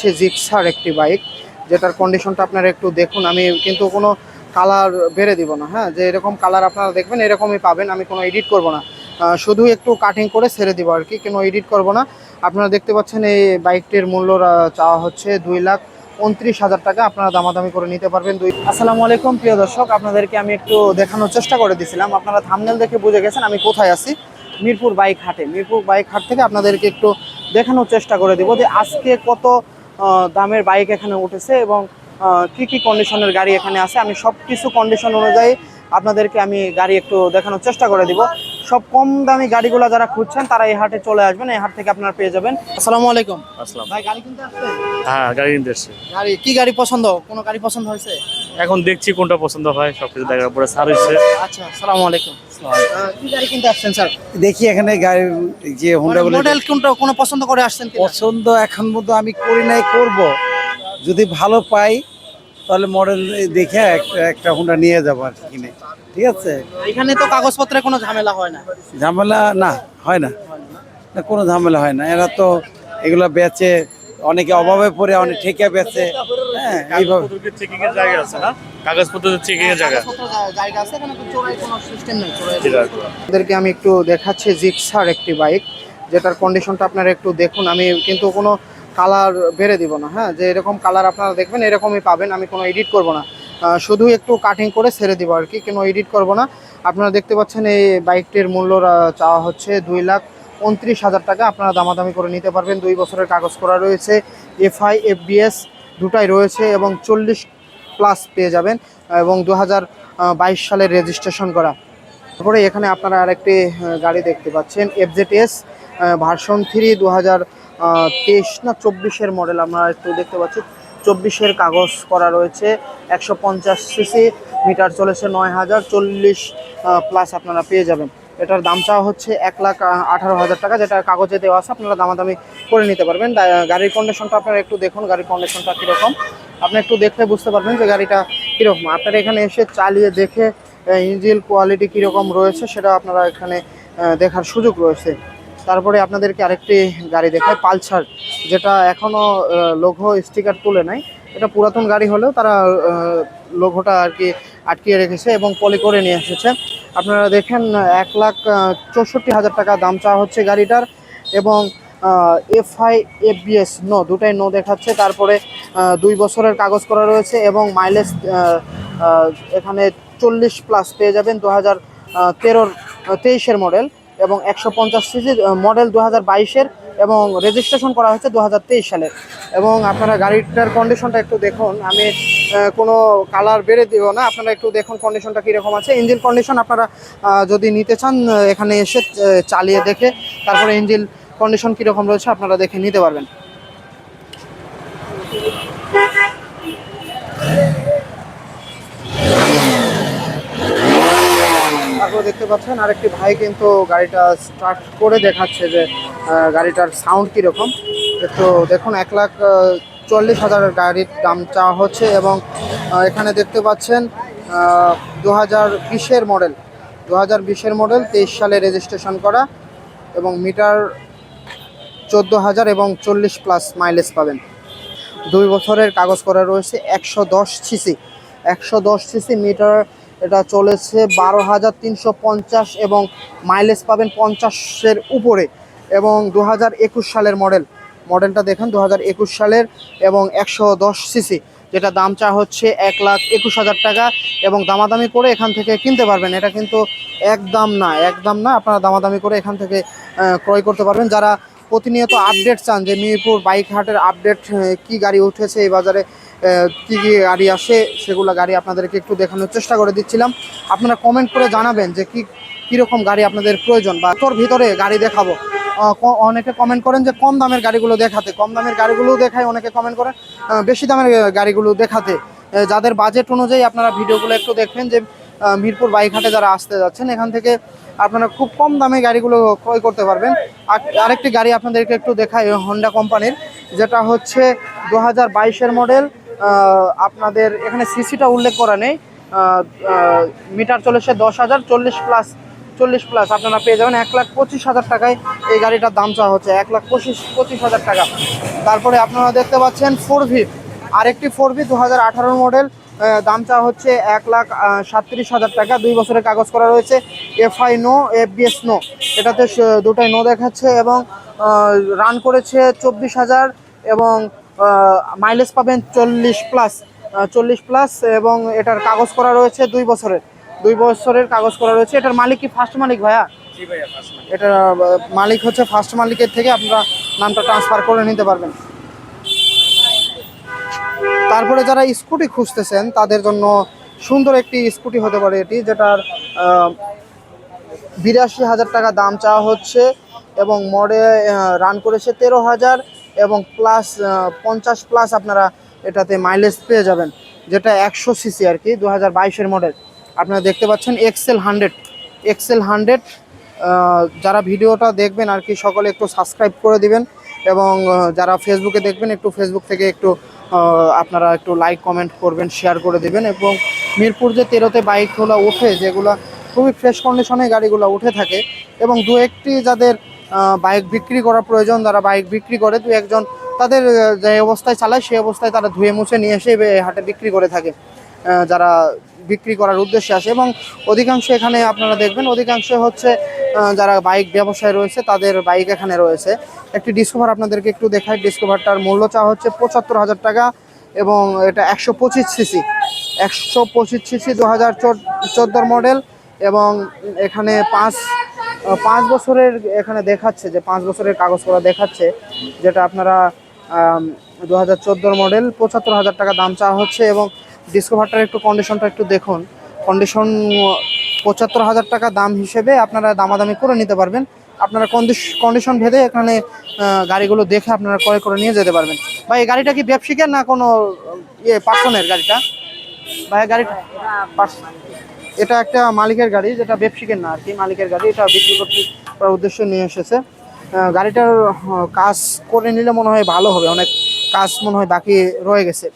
হচ্ছে জিক্সার একটি বাইক যেটার কন্ডিশনটা আপনারা একটু দেখুন। আমি কিন্তু কোনো কালার বেড়ে দিব না হ্যাঁ? যে এরকম কালার আপনারা দেখবেন, এরকমই পাবেন, আমি কোনো এডিট করব না। শুধু একটু কাটিং করে ছেড়ে দিব আর কি, কোনো এডিট করব না। আপনারা দেখতে পাচ্ছেন এই বাইকটির মূল্য চাওয়া হচ্ছে দুই লাখ উনত্রিশ হাজার টাকা। আপনারা দামাদামি করে নিতে পারবেন দুই আসসালামু আলাইকুম, প্রিয় দর্শক। আপনাদেরকে আমি একটু দেখানোর চেষ্টা করে দিছিলাম। আপনারা থামনেল দেখে বুঝে গেছেন আমি কোথায় আছি। মিরপুর বাইক হাটে। মিরপুর বাইক হাট থেকে আপনাদেরকে একটু দেখানোর চেষ্টা করে দেবো যে আজকে কত দামের বাইক এখানে উঠেছে এবং কি কি কন্ডিশনের গাড়ি এখানে আছে আমি সব কিছু কন্ডিশন অনুযায়ী আপনাদেরকে আমি গাড়ি একটু দেখানোর চেষ্টা করে দিব। সব কম দামি গাড়িগুলো যারা খুঁজছেন তারা এই হাটে চলে আসবেন এই হাট থেকে আপনারা পেয়ে যাবেন। আসসালামু আলাইকুম। আসসালাম। ভাই গাড়ি কিনতে আসছেন? হ্যাঁ গাড়ি কিনতে আসছে। গাড়ি কি গাড়ি পছন্দ? কোন গাড়ি পছন্দ হয়েছে? এখন দেখছি কোনটা পছন্দ হয় সবকিছু দেখার পরে সার হচ্ছে আচ্ছা আসসালামু আলাইকুম। কি গাড়ি কিনতে আসছেন স্যার? দেখি এখানে গাড়ির যে হোন্ডা মডেল কোনটা কোনো পছন্দ করে আসছেন পছন্দ এখন মতো আমি করি নাই করব। যদি ভালো পাই তাহলে মডেল দেখে একটা একটা হোন্ডা নিয়ে যাব আর কি কিনে। ঠিক আছে? এখানে তো কাগজপত্রে কোনো ঝামেলা হয় না। ঝামেলা না হয় না। না কোনো ঝামেলা হয় না। এরা তো এগুলা বেচে অনেকে অভাবে পড়ে অনেক ঠেকে বেচে হ্যাঁ এইভাবে। চেকিং এর জায়গা আছে না? কাগজপত্র চেকিং এর জায়গা। জায়গা আছে এখানে তো চোরাই কোনো সিস্টেম নেই চোরাই ঠিক আছে। আপনাদেরকে আমি একটু দেখাচ্ছি জিক্সার একটি বাইক যেটার কন্ডিশনটা আপনারা একটু দেখুন। আমি কিন্তু কোনো কালার বেড়ে দিব না হ্যাঁ? যে এরকম কালার আপনারা দেখবেন এরকমই পাবেন আমি কোনো এডিট করব না। শুধু একটু কাটিং করে ছেড়ে দিব আর কি কোনো এডিট করব না। আপনারা দেখতে পাচ্ছেন এই বাইকটির মূল্য চাওয়া হচ্ছে দুই লাখ উনত্রিশ হাজার টাকা আপনারা দামাদামি করে নিতে পারবেন। দুই বছরের কাগজ করা রয়েছে, এফআই, এফবিএস দুটাই রয়েছে এবং চল্লিশ প্লাস পেয়ে যাবেন এবং দু হাজার বাইশ সালের রেজিস্ট্রেশন করা। তারপরে এখানে আপনারা আরেকটি গাড়ি দেখতে পাচ্ছেন এফজেটিএস ভার্সন থ্রি দু হাজার তেইশ না চব্বিশের মডেল আমরা একটু দেখতে পাচ্ছি। চব্বিশের কাগজ করা রয়েছে, একশো পঞ্চাশ সিসি, মিটার চলেছে নয় হাজার চল্লিশ প্লাস আপনারা পেয়ে যাবেন। এটার দাম চাওয়া হচ্ছে এক লাখ আঠারো হাজার টাকা, যেটা কাগজে দেওয়া আছে, আপনারা দামাদামি করে নিতে পারবেন। গাড়ির কন্ডিশনটা আপনারা একটু দেখুন, গাড়ির কন্ডিশনটা কীরকম। আপনি একটু দেখলে বুঝতে পারবেন যে গাড়িটা কীরকম। আপনারা এখানে এসে চালিয়ে দেখে ইঞ্জিল কোয়ালিটি কীরকম রয়েছে, সেটা আপনারা এখানে দেখার সুযোগ রয়েছে। তারপরে আপনাদেরকে আরেকটি গাড়ি দেখায় পালসার, যেটা এখনও লঘু স্টিকার তুলে নাই। এটা পুরাতন গাড়ি হলেও তারা লঘুটা আর কি আটকিয়ে রেখেছে এবং পলি করে নিয়ে এসেছে। আপনারা দেখেন, এক লাখ চৌষট্টি হাজার টাকা দাম চাওয়া হচ্ছে গাড়িটার এবং এফআই এফবিএস নো দুটাই নো দেখাচ্ছে। তারপরে দুই বছরের কাগজ করা রয়েছে এবং মাইলেজ এখানে চল্লিশ প্লাস পেয়ে যাবেন দু হাজার তেরোর তেইশের মডেল এবং একশো পঞ্চাশ সিসি মডেল দু হাজার বাইশের এবং রেজিস্ট্রেশন করা হয়েছে দু হাজার তেইশ সালের। এবং আপনারা গাড়িটার কন্ডিশনটা একটু দেখুন। আমি কোনো কালার বেড়ে দিব না। আপনারা একটু দেখুন কন্ডিশনটা কীরকম আছে। ইঞ্জিন কন্ডিশন আপনারা যদি নিতে চান এখানে এসে চালিয়ে দেখে, তারপরে ইঞ্জিন কন্ডিশন কীরকম রয়েছে আপনারা দেখে নিতে পারবেন। তারপর দেখতে পাচ্ছেন, আরেকটি ভাই কিন্তু গাড়িটা স্টার্ট করে দেখাচ্ছে যে গাড়িটার সাউন্ড কীরকম। তো দেখুন, এক লাখ চল্লিশ হাজার গাড়ির দাম চাওয়া হচ্ছে এবং এখানে দেখতে পাচ্ছেন দু হাজার বিশের মডেল দু হাজার বিশের মডেল, তেইশ সালে রেজিস্ট্রেশন করা এবং মিটার চোদ্দ হাজার এবং চল্লিশ প্লাস মাইলেজ পাবেন। দুই বছরের কাগজ করা রয়েছে, একশো দশ সিসি, একশো দশ সিসি মিটার, এটা চলেছে বারো হাজার তিনশো পঞ্চাশ এবং মাইলেজ পাবেন পঞ্চাশের উপরে এবং দু হাজার একুশ সালের মডেল। মডেলটা দেখেন দু হাজার একুশ সালের এবং একশো দশ সিসি, যেটা দাম চা হচ্ছে এক লাখ একুশ হাজার টাকা এবং দামাদামি করে এখান থেকে কিনতে পারবেন। এটা কিন্তু একদম না একদম না, আপনারা দামাদামি করে এখান থেকে ক্রয় করতে পারবেন। যারা প্রতিনিয়ত আপডেট চান যে মিরপুর বাইক হাটের আপডেট কি গাড়ি উঠেছে, এই বাজারে কি কি গাড়ি আসে, সেগুলো গাড়ি আপনাদেরকে একটু দেখানোর চেষ্টা করে দিচ্ছিলাম। আপনারা কমেন্ট করে জানাবেন যে কি, কীরকম গাড়ি আপনাদের প্রয়োজন বা তোর ভিতরে গাড়ি দেখাবো। অনেকে কমেন্ট করেন যে কম দামের গাড়িগুলো দেখাতে। কম দামের গাড়িগুলোও দেখায়, অনেকে কমেন্ট করেন বেশি দামের গাড়িগুলো দেখাতে। যাদের বাজেট অনুযায়ী আপনারা ভিডিওগুলো একটু দেখবেন যে মিরপুর বাইঘাটে যারা আসতে যাচ্ছেন, এখান থেকে আপনারা খুব কম দামে গাড়িগুলো ক্রয় করতে পারবেন। আর আরেকটি গাড়ি আপনাদেরকে একটু দেখাই হন্ডা কোম্পানির যেটা হচ্ছে দু হাজার মডেল আপনাদের এখানে সিসিটা উল্লেখ করা নেই মিটার চলেছে দশ হাজার চল্লিশ প্লাস চল্লিশ প্লাস আপনারা পেয়ে যাবেন এক লাখ পঁচিশ হাজার টাকায় এই গাড়িটার দাম চাওয়া হচ্ছে, এক লাখ পঁচিশ পঁচিশ হাজার টাকা। তারপরে আপনারা দেখতে পাচ্ছেন ফোর ভি আরেকটি ফোর ভি দু হাজার মডেল দাম চাওয়া হচ্ছে এক লাখ সাতত্রিশ হাজার টাকা। দুই বছরের কাগজ করা রয়েছে এফআই নো এফবিএস নো এটাতে দুটাই নো দেখাচ্ছে এবং রান করেছে চব্বিশ হাজার এবং মাইলেজ পাবেন চল্লিশ প্লাস চল্লিশ প্লাস এবং এটার কাগজ করা রয়েছে দুই বছরের। দুই বছরের কাগজ করা রয়েছে। এটার মালিক কি ফার্স্ট মালিক ভাইয়া? এটা মালিক। হচ্ছে ফার্স্ট মালিকের থেকে আপনারা নামটা ট্রান্সফার করে নিতে পারবেন। তারপরে যারা স্কুটি খুঁজতেছেন তাদের জন্য সুন্দর একটি স্কুটি হতে পারে এটি যেটার বিরাশি হাজার টাকা দাম চাওয়া হচ্ছে এবং মডে রান করেছে তেরো হাজার এবং প্লাস পঞ্চাশ প্লাস আপনারা এটাতে মাইলেজ পেয়ে যাবেন যেটা একশো সিসি আর কি দু হাজার বাইশের মডেল আপনারা দেখতে পাচ্ছেন এক্সেল হান্ড্রেড এক্সেল হান্ড্রেড যারা ভিডিওটা দেখবেন আর কি, সকলে একটু সাবস্ক্রাইব করে দিবেন এবং যারা ফেসবুকে দেখবেন, একটু ফেসবুক থেকে একটু আপনারা একটু লাইক কমেন্ট করবেন শেয়ার করে দিবেন এবং মিরপুর যে তেরোতে বাইকগুলো ওঠে, যেগুলো খুবই ফ্রেশ কন্ডিশনে গাড়িগুলো উঠে থাকে এবং দু একটি যাদের বাইক বিক্রি করা প্রয়োজন, যারা বাইক বিক্রি করে, দু একজন তাদের যে অবস্থায় চালায়, সেই অবস্থায় তারা ধুয়ে মুছে নিয়ে এসে হাটে বিক্রি করে থাকে। যারা বিক্রি করার উদ্দেশ্যে আসে এবং অধিকাংশ এখানে আপনারা দেখবেন, অধিকাংশ হচ্ছে যারা বাইক ব্যবসায় রয়েছে, তাদের বাইক এখানে রয়েছে। একটি ডিসকভার আপনাদেরকে একটু দেখাই। ডিসকভারটার মূল্য চা হচ্ছে পঁচাত্তর হাজার টাকা এবং এটা একশো পঁচিশ সিসি। একশো পঁচিশ সিসি দু হাজার চোদ্দোর মডেল এবং এখানে পাঁচ পাঁচ বছরের এখানে দেখাচ্ছে যে, পাঁচ বছরের কাগজ করা দেখাচ্ছে যেটা আপনারা দু হাজার মডেল পঁচাত্তর হাজার টাকা দাম চাওয়া হচ্ছে এবং ডিসকভারটার একটু কন্ডিশনটা একটু দেখুন। কন্ডিশন পঁচাত্তর হাজার টাকা দাম হিসেবে আপনারা দামাদামি করে নিতে পারবেন। আপনারা কন্ডিশন ভেদে এখানে গাড়িগুলো দেখে আপনারা ক্রয় করে নিয়ে যেতে পারবেন। ভাই, এই গাড়িটা কি ব্যবসায়িকের না কোনো ইয়ে পার্সনের গাড়িটা? ভাই গাড়িটা এটা একটা মালিকের গাড়ি, যেটা ব্যবসায়িকের না আর কি, মালিকের গাড়ি। এটা বিক্রি করতে করার উদ্দেশ্যে নিয়ে এসেছে। গাড়িটার কাজ করে নিলে মনে হয় ভালো হবে। অনেক কাজ মনে হয় বাকি রয়ে গেছে।